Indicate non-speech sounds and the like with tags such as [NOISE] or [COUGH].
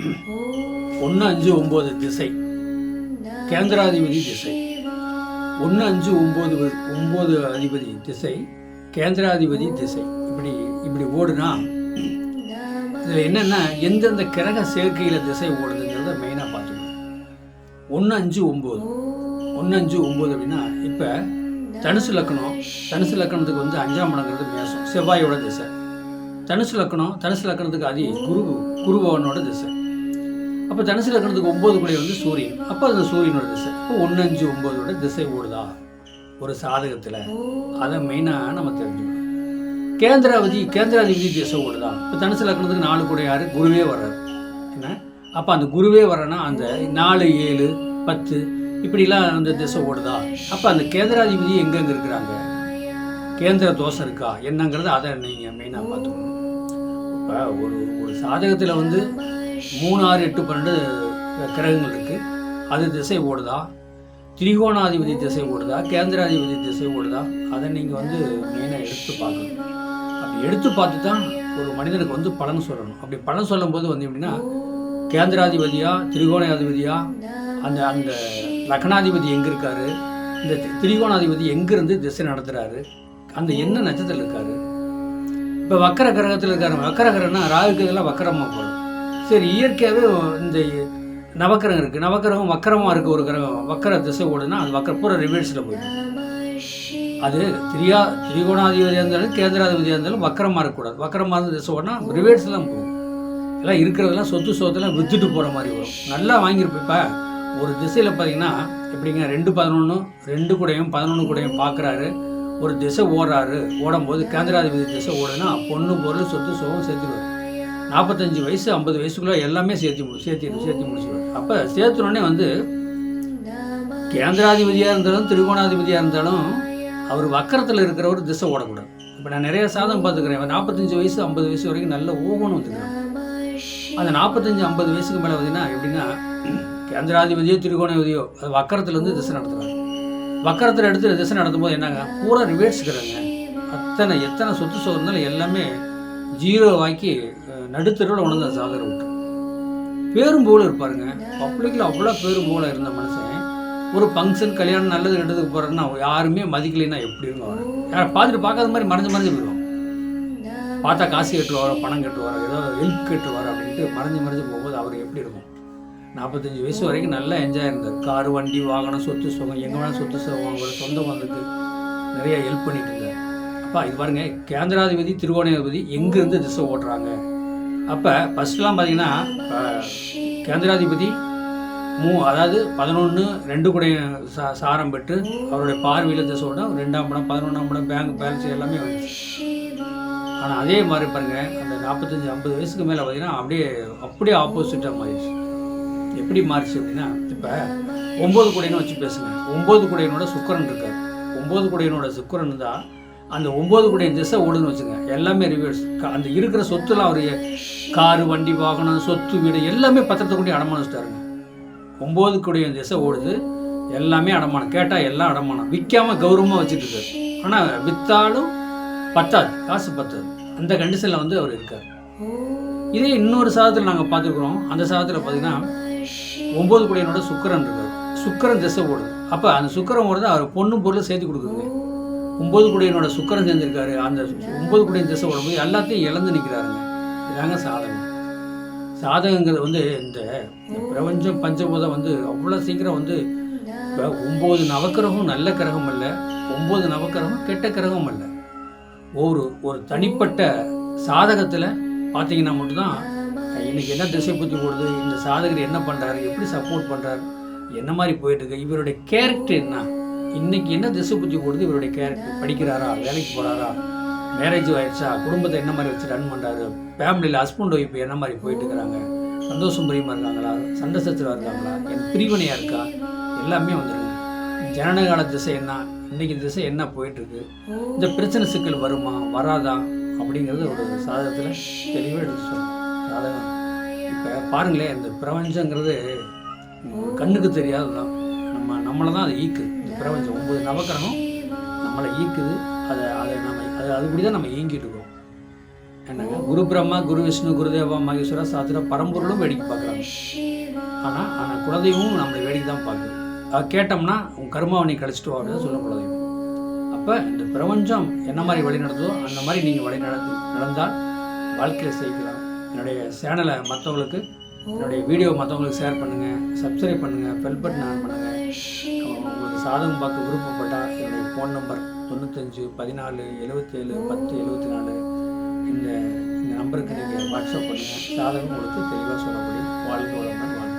[CLEARS THROAT] ஒன்று அஞ்சு ஒம்பது திசை. கேந்திராதிபதி திசை. ஒன்று அஞ்சு ஒம்பது ஒம்பது அதிபதி திசை. கேந்திராதிபதி திசை. இப்படி இப்படி ஓடுனா இதில் என்னென்னா எந்தெந்த கிரக சேர்க்கையில் திசை ஓடுதுங்கிறத மெயினாக பார்த்துக்கணும். ஒன்று அஞ்சு ஒம்பது ஒன்று அஞ்சு ஒம்பது அப்படின்னா இப்போ தனுசு லக்கணம் தனுசு லக்கணத்துக்கு வந்து அஞ்சாம் இடங்கிறது மேசம் செவ்வாயோட திசை. தனுசு லக்கணம் தனுசு லக்கணத்துக்கு அதி குரு குருபவனோட திசை. அப்போ தனுசு லக்கணத்துக்கு ஒம்பது குடை வந்து சூரியன். அப்போ அது சூரியனோட திசை. இப்போ ஒன்று அஞ்சு ஒம்பதோட திசை ஓடுதா? ஒரு சாதகத்தில். அதை மெயினாக நம்ம தெரிஞ்சுக்கணும். கேந்திராவதி கேந்திராதிபதி திசை ஓடுதா? இப்போ தனுசு லக்கணத்துக்கு நாலு கூட யார் குருவே வர்றார். என்ன? அப்போ அந்த குருவே வரனா அந்த நாலு ஏழு பத்து இப்படிலாம் அந்த திசை ஓடுதா? அப்போ அந்த கேந்திராதிபதி எங்கெங்கே இருக்கிறாங்க? கேந்திர தோஷம் இருக்கா? என்னங்கிறத அதை நீங்கள் மெயினாக பார்த்துக்கணும். இப்போ ஒரு ஒரு சாதகத்தில் வந்து மூணு ஆறு எட்டு பன்னெண்டு கிரகங்கள் இருக்குது அது திசை ஓடுதா? திரிகோணாதிபதி திசை ஓடுதா? கேந்திராதிபதி திசை ஓடுதா? அதை நீங்கள் வந்து மெயினாக எடுத்து பார்க்கணும். அப்படி எடுத்து பார்த்து தான் ஒரு மனிதனுக்கு வந்து பலன் சொல்லணும். அப்படி பலன் சொல்லும்போது வந்து எப்படின்னா கேந்திராதிபதியா திரிகோணாதிபதியா அந்த அந்த லக்னாதிபதி எங்கே இருக்காரு? இந்த திரிகோணாதிபதி எங்கேருந்து திசை நடத்துகிறாரு அந்த என்ன நட்சத்திரத்தில் இருக்காரு? இப்போ வக்கர கிரகத்தில் இருக்காரு. வக்கர கிரகம்னா ராகுக்கு இதெல்லாம் வக்கரமாக போகிறது சரி இயற்கையாகவே இந்த நவக்கிரகம் இருக்குது நவக்கிரகம் வக்கரமாக இருக்க ஒரு கிரகம். வக்கர திசை ஓடுனா அது வக்கர பூரா ரிவர்ஸில் போயிடும். அது திரியா திரிகோணாதிபதியாக இருந்தாலும் கேந்திராதிபதியாக இருந்தாலும் வக்கரமாக இருக்கக்கூடாது. வக்கரமாக இருந்த திசை ஓடனா ரிவர்ஸ் தான் போகும். எல்லாம் இருக்கிறதெல்லாம் சொத்து சொத்தெல்லாம் வித்துட்டு போகிற மாதிரி வரும். நல்லா வாங்கியிருப்போம் இப்போ ஒரு திசையில் பார்த்தீங்கன்னா எப்படிங்க ரெண்டு பதினொன்று ரெண்டு கூடையும் பதினொன்று கூடையும் பார்க்குறாரு ஒரு திசை ஓடுறாரு. ஓடும்போது கேந்திராதிபதி திசை ஓடுனா பொண்ணு பொருள் சொத்து சுகம் சேர்த்துருவார் நாற்பத்தஞ்சு வயசு ஐம்பது வயசுக்குள்ளே எல்லாமே சேர்த்து சேர்த்து சேர்த்து முடிச்சுடுவார் அப்போ சேர்த்துனோடனே வந்து கேந்திராதிபதியாக இருந்தாலும் திரிகோணாதிபதியாக இருந்தாலும் அவர் வக்கரத்தில் இருக்கிறவர் திசை ஓடக்கூடாது. இப்போ நான் நிறைய சாதம் பார்த்துக்கிறேன். நாற்பத்தஞ்சு வயசு ஐம்பது வயசு வரைக்கும் நல்ல ஓகணும் வந்துக்கிறேன் அந்த நாற்பத்தஞ்சு ஐம்பது வயசுக்கு மேலே பார்த்தீங்கன்னா எப்படின்னா கேந்திராதிபதியோ திரிகோணாதிபதியோ அது வக்கரத்துலேருந்து திசை நடத்துகிறாங்க வக்கரத்தில் எடுத்து திசை நடத்தும் போது என்னங்க? பூரா ரிவேர்ஸ்க்கிறாங்க அத்தனை எத்தனை சொத்து சுகம் இருந்தாலும் எல்லாமே ஜீரோ ஆக்கி நடுத்தருவில் உணர்ந்த சாதனை விட்டு பேரும் போல இருப்பாருங்க. பப்ளிக்கில் அவ்வளோ பேரும் போல இருந்த மனுஷன். ஒரு ஃபங்க்ஷன் கல்யாணம் நல்லது கெட்டதுக்கு போகிறேன்னா யாருமே மதிக்கலைன்னா எப்படி இருக்கும் யாரை பார்த்துட்டு பார்க்காத மாதிரி மறைஞ்சு மறைஞ்சு போயிடும் பார்த்தா காசு கட்டுவாரோ பணம் கட்டுவாரோ ஏதோ ஹெல்ப் கட்டு அப்படின்ட்டு மறைஞ்சு மறைஞ்சு போகும்போது அவர் எப்படி இருக்கும்? நாற்பத்தஞ்சு வயசு வரைக்கும் நல்லா என்ஜாய் இருந்தார் கார் வண்டி வாகனம் சொத்து சுகம் எங்கே வேணால் சொத்து சுகம் அவங்களோட சொந்த வந்துட்டு நிறையா ஹெல்ப் பண்ணிட்டு இருந்தார். அப்பா இது பாருங்க கேந்திராதிபதி திருவோணாதிபதி எங்கேருந்து திசை ஓட்டுறாங்க? அப்போ ஃபஸ்ட்லாம் பார்த்தீங்கன்னா கேந்திராதிபதி மூ அதாவது பதினொன்று ரெண்டு கூட சா சாரம் பெற்று அவருடைய பார்வையில் திசை ஓட்டம் ரெண்டாம் படம் பதினொன்றாம் படம் பேங்க் பேலன்ஸ் எல்லாமே வந்துச்சு. ஆனால் அதே மாதிரி பாருங்க அந்த நாற்பத்தஞ்சு ஐம்பது வயசுக்கு மேலே பார்த்தீங்கன்னா அப்படியே அப்படியே ஆப்போசிட்டாக மாறிடுச்சு. எப்படி மாறிச்சு அப்படின்னா இப்போ ஒம்பது குடையனை வச்சு பேசுங்க. ஒம்பது குடையனோட சுக்கரன் இருக்கார். ஒம்பது குடையனோட சுக்கரன் தான் அந்த ஒம்பது குடையன் திசை ஓடுன்னு வச்சுங்க எல்லாமே ரிவர்ஸ் அந்த இருக்கிற சொத்துலாம் அவர் காரு வண்டி வாகனம் சொத்து வீடு எல்லாமே பத்திரத்தை கொண்டு அடமானம் வச்சுட்டாருங்க. ஒம்பது கூடிய திசை ஓடுது. எல்லாமே அடமானம். கேட்டால் எல்லாம் அடமானம். விற்காம கௌரவமாக வச்சுட்டு இருக்காரு. ஆனால் விற்றாலும் பத்தாது. காசு பத்தாது. அந்த கண்டிஷனில் வந்து அவர் இருக்கார். இதே இன்னொரு சாதத்தில் நாங்கள் பார்த்துருக்குறோம். அந்த சாதத்தில் பார்த்தீங்கன்னா ஒம்பது குடியனோட சுக்கரன் இருக்கார். சுக்கரன் திசை ஓடுது. அப்போ அந்த சுக்கிரன் ஓடுது அவர் பொண்ணும் பொருளும் சேர்த்து கொடுக்குது ஒம்பது குடியனோட சுக்கிரன் சேர்ந்திருக்காரு. அந்த ஒம்பது குடியன் திசை உடம்பு எல்லாத்தையும் இழந்து நிற்கிறாருங்க இதாங்க சாதகம். சாதகங்கிறது வந்து இந்த பிரபஞ்சம் பஞ்சபூதம் வந்து அவ்வளோ சீக்கிரம் வந்து ஒம்பது நவக்கிரகம் நல்ல கிரகம் அல்ல. ஒம்பது நவக்கிரகம் கெட்ட கிரகம் அல்ல. ஒரு ஒரு தனிப்பட்ட சாதகத்தில் பார்த்தீங்கன்னா மட்டும்தான் இன்னைக்கு என்ன திசை புத்தி போடுது இந்த சாதகர் என்ன பண்ணுறாரு எப்படி சப்போர்ட் பண்ணுறாரு என்ன மாதிரி போயிட்டு இருக்கு இவருடைய கேரக்டர் என்ன? இன்னைக்கு என்ன திசை புத்தி போடுது? இவருடைய கேரக்டர் படிக்கிறாரா? வேலைக்கு போகிறாரா மேரேஜ் ஆயிடுச்சா? குடும்பத்தை என்ன மாதிரி வச்சு ரன் பண்ணுறாரு ஃபேமிலியில் ஹஸ்பண்ட் ஒய்ஃப் என்ன மாதிரி போயிட்டு இருக்கிறாங்க? சந்தோஷம் பிரியமாக இருக்காங்களா? சண்டை சச்சரவாக இருக்காங்களா? என் பிரிவினையாக இருக்கா? எல்லாமே வந்துருங்க. ஜனனகால திசை என்ன? இன்னைக்கு திசை என்ன போயிட்டு இருக்கு இந்த பிரச்சனை சிக்கல் வருமா? வராதா? அப்படிங்கிறது ஒரு சாதகத்தில் தெளிவாக எடுத்து சொல்லணும். சாதகம். இப்போ பாருங்களேன் இந்த பிரபஞ்சங்கிறது கண்ணுக்கு தெரியாததுதான். நம்ம நம்மளை தான் அதை ஈக்குது. இந்த பிரபஞ்சம் ஒம்பது நவக்கரணம் நம்மளை ஈக்குது. அதை அதை நம்ம அதை அதுபடி தான் நம்ம இயங்கிட்டு இருக்கோம். என்னங்க? குரு பிரம்மா குரு விஷ்ணு குருதேவா மகேஸ்வரா சாத்திர பரம்பொருளும் வேடிக்கை பார்க்குறாங்க. ஆனால் ஆனால் குலதெய்வமும் நம்மளை வேடிக்கை தான் பார்க்குது. அதை கேட்டோம்னா உன் கர்மாவை நீ கழிச்சிட்டு வா அப்படின்னு சொல்ல குலதெய்வம். அப்போ இந்த பிரபஞ்சம் என்ன மாதிரி வழி நடந்ததோ அந்த மாதிரி நீங்கள் வழி நடந்து நடந்தால் வாழ்க்கையில் செய்யலாம். என்னுடைய சேனலை மற்றவங்களுக்கு என்னுடைய வீடியோ மற்றவங்களுக்கு ஷேர் பண்ணுங்கள் சப்ஸ்கிரைப் பண்ணுங்கள் பெல் பட்டன் ஆன் பண்ணுங்கள் உங்களுக்கு சாதகம் பார்க்க விருப்பப்பட்டால் என்னுடைய ஃபோன் நம்பர் தொண்ணூத்தஞ்சு பதினாலு எழுபத்தேழு பத்து எழுபத்தி நாலு இந்த இந்த நம்பருக்கு நீங்கள் வாட்ஸ்அப் பண்ணுங்கள் சாதகம் உங்களுக்கு தெளிவாக சொல்லப்படி வாழ்க்கை வளமுடன்